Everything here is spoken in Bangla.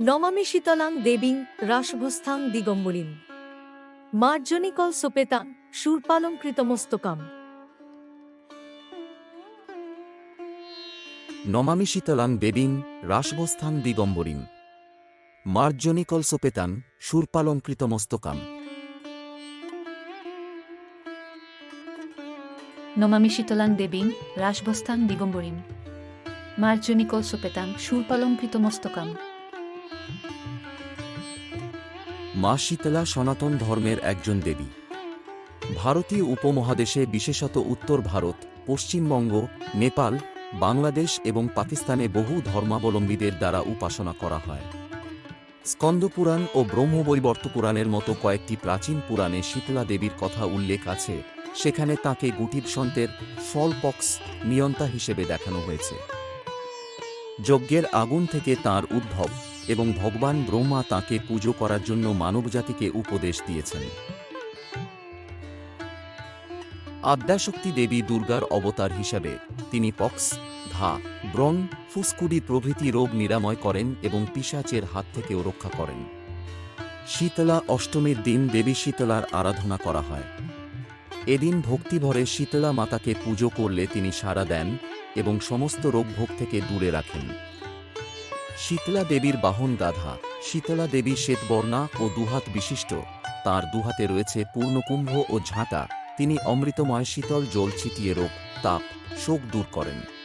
নমামি শীতলাং দেবীং রাসভস্থাং দিগম্বরীম মার্জনিকল সোপেতাং শূর্পালঙ্কৃতমস্তকাম নমামি শীতলাং দেবীং রাসবস্থান দিগম্বরীম মার্জনিকলসোপেতান শূর্পালঙ্কৃতমস্তকাম নমামি শীতলাং দেবীং রাসবস্থাং দিগম্বরীম মার্জনিকল সোপেতাং শূর্পালঙ্কৃত মা শীতলা সনাতন ধর্মের একজন দেবী। ভারতীয় উপমহাদেশে বিশেষত উত্তর ভারত, পশ্চিমবঙ্গ, নেপাল, বাংলাদেশ এবং পাকিস্তানে বহু ধর্মাবলম্বীদের দ্বারা উপাসনা করা হয়। স্কন্দপুরাণ ও ব্রহ্মবৈবর্ত পুরাণের মতো কয়েকটি প্রাচীন পুরাণে শীতলা দেবীর কথা উল্লেখ আছে, সেখানে তাকে গুটির সন্তের ফলপক্স নিয়ন্তা হিসেবে দেখানো হয়েছে। যজ্ঞের আগুন থেকে তার উদ্ভব। এবং ভগবান ব্রহ্মা তাকে পুজো করার জন্য মানবজাতিকে উপদেশ দিয়েছেন। আদ্যাশক্তি দেবী দুর্গার অবতার হিসাবে তিনি পক্স, ঘা, ব্রণ, ফুসকুডি প্রভৃতি রোগ নিরাময় করেন এবং পিশাচের হাত থেকেও রক্ষা করেন। শীতলা অষ্টমীর দিন দেবী শীতলার আরাধনা করা হয়। এদিন ভক্তিভরে শীতলা মাতাকে পুজো করলে তিনি সাড়া দেন এবং সমস্ত রোগ ভোগ থেকে দূরে রাখেন। শীতলা দেবীর বাহন গাধা। শীতলা দেবী শ্বেতবর্ণা ও দুহাত বিশিষ্ট। তার দুহাতে রয়েছে পূর্ণকুম্ভ ও ঝাঁটা। তিনি অমৃতময় শীতল জল ছিটিয়ে রোগ, তাপ, শোক দূর করেন।